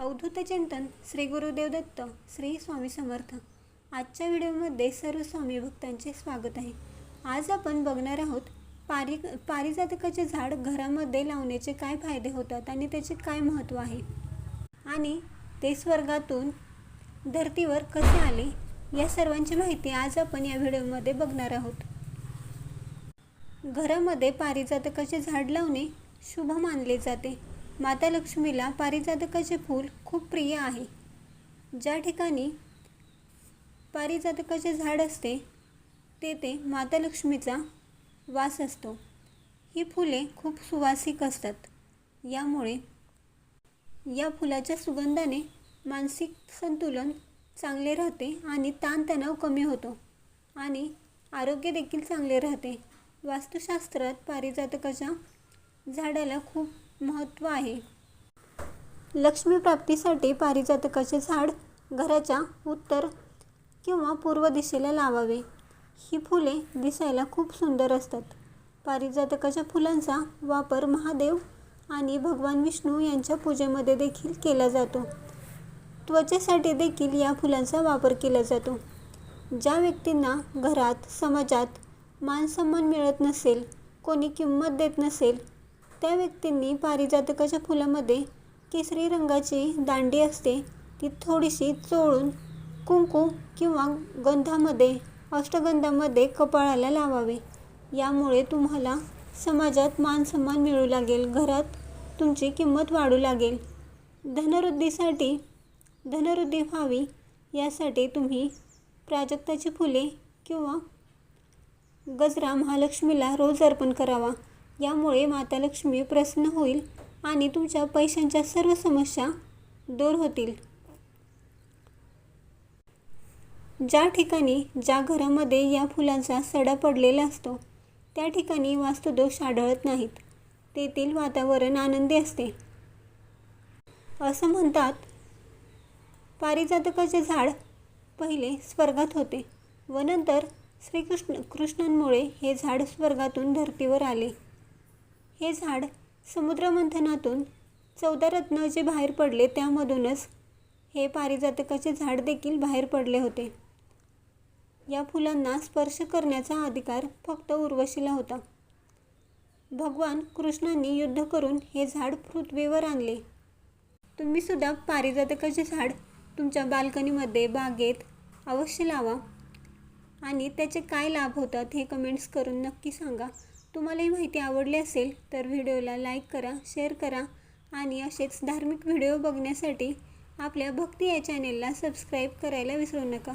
अवधूत चिंतन श्री गुरुदेव दत्त श्री स्वामी समर्थ. आजच्या व्हिडिओमध्ये सर्व स्वामी भक्तांचे स्वागत आहे. आज आपण बघणार आहोत पारि पारिजातकाचे झाड घरामध्ये लावण्याचे काय फायदे होतात आणि त्याचे काय महत्त्व आहे? आणि ते स्वर्गातून धर्तीवर कसे आले या सर्वांची माहिती आज आपण या व्हिडिओमध्ये बघणार आहोत. घरामध्ये पारिजातकाचे झाड लावणे शुभ मानले जाते. माता लक्ष्मीला पारिजातकाचे फूल खूप प्रिय आहे. ज्या ठिकाणी पारिजातकाचे झाड असते तेथे माता लक्ष्मीचा वास असतो. ही फुले खूप सुवासिक असतात. यामुळे या फुलाच्या सुगंधाने मानसिक संतुलन चांगले राहते आणि ताणतणाव कमी होतो आणि आरोग्य देखील चांगले राहते. वास्तुशास्त्रात पारिजातकाच्या झाडाला खूप महत्त्व आहे. लक्ष्मी प्राप्तीसाठी पारिजातकाचे झाड घराच्या उत्तर किंवा पूर्व दिशेला लावावे. ही फुले दिसायला खूप सुंदर असतात. पारिजातकाच्या फुलांचा वापर महादेव आणि भगवान विष्णू यांच्या पूजेमध्ये देखील केला जातो. त्वचेसाठी देखील या फुलांचा वापर केला जातो. ज्या व्यक्तींना घरात समाजात मानसन्मान मिळत नसेल कोणी किंमत देत नसेल त्या व्यक्तींनी पारिजातकाच्या फुलामध्ये केसरी रंगाची दांडी असते. ती थोडीशी चोळून कुंकू किंवा गंधामध्ये अष्टगंधामध्ये कपाळाला लावावे. यामुळे तुम्हाला समाजात मानसन्मान मिळू लागेल. घरात तुमची किंमत वाढू लागेल. धनवृद्धीसाठी धनवृद्धी व्हावी यासाठी तुम्ही प्राजक्ताची फुले किंवा गजरा महालक्ष्मीला रोज अर्पण करावा. यामुळे माता लक्ष्मी प्रसन्न होईल आणि तुमच्या पैशांच्या सर्व समस्या दूर होतील. ज्या ठिकाणी ज्या घरामध्ये या फुलांचा सडा पडलेला असतो त्या ठिकाणी वास्तुदोष आढळत नाहीत. तेथील वातावरण आनंदी असते. असं म्हणतात पारिजातकाचे झाड पहिले स्वर्गात होते व नंतर श्रीकृष्ण कृष्णांमुळे हे झाड स्वर्गातून धर्तीवर आले. हे झाड समुद्रमंथनातून चौदा रत्न जे बाहेर पडले त्यामधूनच हे पारिजातकाचे झाड देखील बाहेर पडले होते. या फुलांना स्पर्श करण्याचा अधिकार फक्त उर्वशीला होता. भगवान कृष्णांनी युद्ध करून हे झाड पृथ्वीवर आणले. तुम्हीसुद्धा पारिजातकाचे झाड तुमच्या बाल्कनीमध्ये बागेत अवश्य लावा आणि त्याचे काय लाभ होतात हे कमेंट्स करून नक्की सांगा. तुम्हाला ही माहिती आवडली असेल तर व्हिडिओला लाईक करा शेअर करा आणि असेच धार्मिक व्हिडिओ बघण्यासाठी आपल्या भक्ती या चॅनेलला सबस्क्राईब करायला विसरू नका.